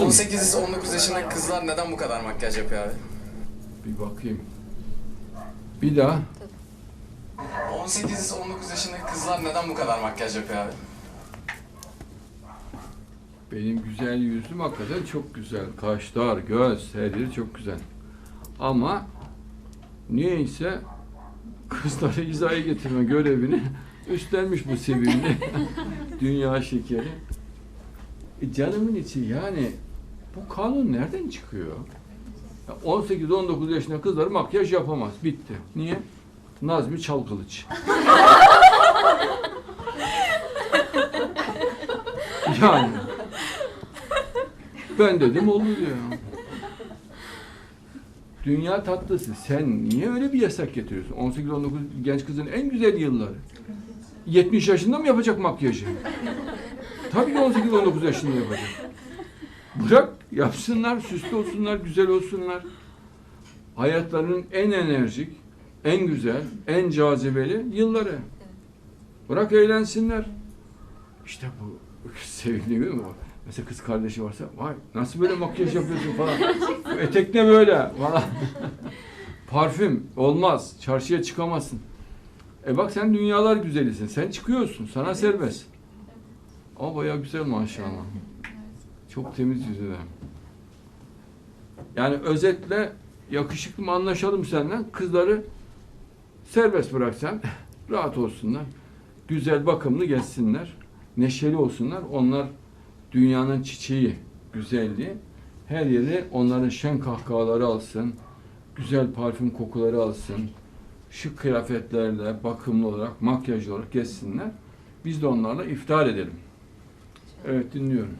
18-19 yaşındaki kızlar neden bu kadar makyaj yapıyor abi? Bir bakayım. Bir daha. 18-19 yaşındaki kızlar neden bu kadar makyaj yapıyor abi? Benim güzel yüzüm hakikaten çok güzel. Kaşlar, göz, her yeri çok güzel. Ama niyeyse kızları hizaya getirme görevini üstlenmiş bu sevimli dünya şekeri. E canımın içi yani bu kanun nereden çıkıyor? Ya 18-19 yaşında kızlar makyaj yapamaz. Bitti. Niye? Nazmi Çalkılıç. yani. Ben dedim olur ya. Dünya tatlısı. Sen niye öyle bir yasak getiriyorsun? 18-19 genç kızın en güzel yılları. 70 yaşında mı yapacak makyajı? Tabii ki 18-19 yaşında yapacak. Bırak yapsınlar, süslü olsunlar, güzel olsunlar. Hayatlarının en enerjik, en güzel, en cazibeli yılları. Bırak eğlensinler. İşte bu sevgili mi? Mesela kız kardeşi varsa, vay nasıl böyle makyaj yapıyorsun falan. Bu etek ne böyle falan. Parfüm olmaz. Çarşıya çıkamazsın. E bak sen dünyalar güzelisin. Sen çıkıyorsun. Sana serbest. Ama bayağı güzel maşallah. Çok temiz yüzü de. Yani özetle yakışıklı mı anlaşalım senden. Kızları serbest bıraksan rahat olsunlar. Güzel bakımlı geçsinler. Neşeli olsunlar. Onlar dünyanın çiçeği, güzelliği. Her yeri onların şen kahkahaları alsın. Güzel parfüm kokuları alsın. Şık kıyafetlerle, bakımlı olarak, makyajlı olarak geçsinler. Biz de onlarla iftar edelim. Evet dinliyorum.